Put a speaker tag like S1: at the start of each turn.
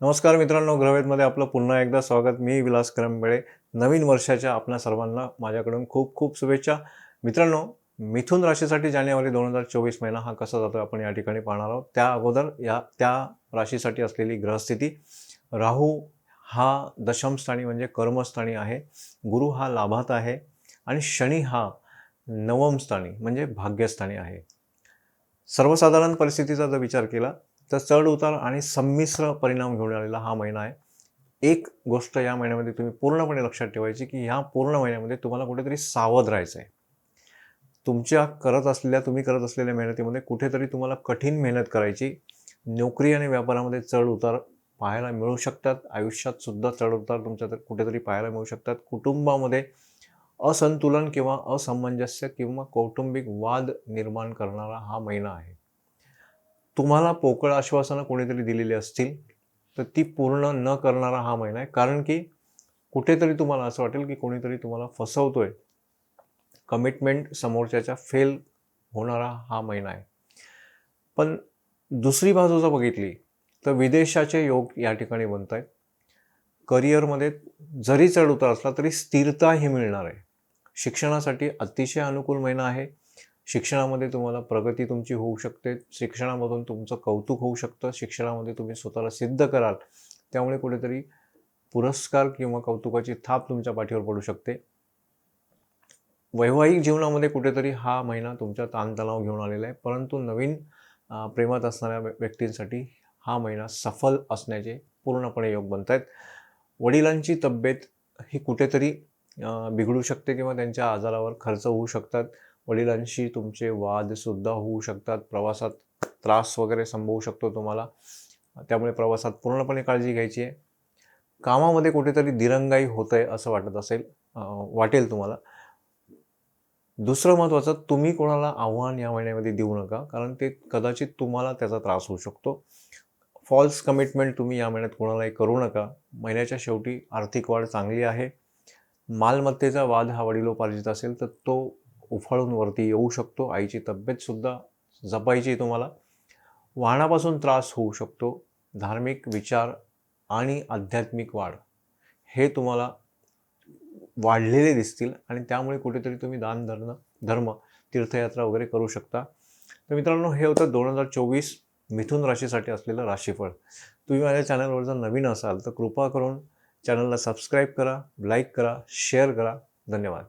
S1: नमस्कार मित्रांनो ग्रहवेदमध्ये आपलं पुन्हा एकदा स्वागत. मी विलास करंबेळे. नवीन वर्षाच्या आपल्या सर्वांना माझ्याकडून खूप खूप शुभेच्छा. मित्रांनो मिथुन राशीसाठी जानेवारी दोन हजार चोवीस महिना हा कसा जातो आपण या ठिकाणी पाहणार आहोत. त्या अगोदर या त्या राशीसाठी असलेली ग्रहस्थिती राहू हा दशमस्थानी म्हणजे कर्मस्थानी आहे गुरु हा लाभात आहे आणि शनी हा नवमस्थानी म्हणजे भाग्यस्थानी आहे. सर्वसाधारण परिस्थितीचा जर विचार केला तर चढ उतार आणि संमिश्र परिणाम घेऊन आलेला हा महिना आहे. एक गोष्ट या महिन्यामध्ये तुम्ही पूर्णपणे लक्षात ठेवायची की ह्या पूर्ण महिन्यामध्ये तुम्हाला कुठेतरी सावध राहायचं आहे तुमच्या करत असलेल्या तुम्ही करत असलेल्या मेहनतीमध्ये कुठेतरी तुम्हाला कठीण मेहनत करायची. नोकरी आणि व्यापारामध्ये चढ उतार पाहायला मिळू शकतात. आयुष्यात सुद्धा चढ उतार तुमच्या तर कुठेतरी पाहायला मिळू शकतात. कुटुंबामध्ये असंतुलन किंवा असमंजस्य किंवा कौटुंबिक वाद निर्माण करणारा हा महिना आहे. तुम्हाला पोकळ आश्वासनं कोणीतरी दिलेली असतील तर ती पूर्ण न करणारा हा महिना आहे. कारण की कुठेतरी तुम्हाला असं वाटेल की कोणीतरी तुम्हाला फसवतोय. कमिटमेंट समोरच्याच्या फेल होणारा हा महिना आहे. पण दुसरी बाजू जर बघितली तर विदेशाचे योग या ठिकाणी बनत आहेत. करिअरमध्ये जरी चढ उतार असला तरी स्थिरताही मिळणार आहे. शिक्षणासाठी अतिशय अनुकूल महिना आहे. शिक्षणामध्ये तुम्हाला प्रगती तुमची होऊ शकते. शिक्षणामधून तुमचं कौतुक होऊ शकतं. शिक्षणामध्ये तुम्ही स्वतःला सिद्ध कराल. त्यामुळे कुठेतरी पुरस्कार किंवा कौतुकाची थाप तुमच्या पाठीवर पडू शकते. वैवाहिक जीवनामध्ये कुठेतरी हा महिना तुमच्या ताणतणाव घेऊन आलेला आहे. परंतु नवीन प्रेमात असणाऱ्या व्य- व्यक्तींसाठी हा महिना सफल असण्याचे पूर्णपणे योग बनत आहेत वडिलांची तब्येत ही कुठेतरी बिघडू शकते किंवा त्यांच्या आजारावर खर्च होऊ शकतात. वडिलांशी तुमचे वादसुद्धा होऊ शकतात. प्रवासात त्रास वगैरे संभवू शकतो तुम्हाला. त्यामुळे प्रवासात पूर्णपणे काळजी घ्यायची आहे. कामामध्ये कुठेतरी दिरंगाई होत आहे असं वाटत असेल वाटेल तुम्हाला. दुसरं महत्त्वाचं तुम्ही कोणाला आव्हान या महिन्यामध्ये देऊ नका कारण ते कदाचित तुम्हाला त्याचा त्रास होऊ शकतो. फॉल्स कमिटमेंट तुम्ही या महिन्यात कोणालाही करू नका. महिन्याच्या शेवटी आर्थिक वाढ चांगली आहे. मालमत्तेचा वाद हा वडिलोपार्जित असेल तर तो उफाळून वरती येऊ शकतो. आईची तब्येतसुद्धा जपायची तुम्हाला. वाहनापासून त्रास होऊ शकतो. धार्मिक विचार आणि आध्यात्मिक वाढ हे तुम्हाला वाढलेले दिसतील आणि त्यामुळे कुठेतरी तुम्ही दान धर्म धर्म तीर्थयात्रा वगैरे करू शकता. तर मित्रांनो हे होतं दोन हजार चोवीस मिथुन राशीसाठी असलेलं राशीफळ. तुम्ही माझ्या चॅनलवर जर नवीन असाल तर कृपा करून चॅनलला सबस्क्राईब करा लाईक करा शेअर करा. धन्यवाद.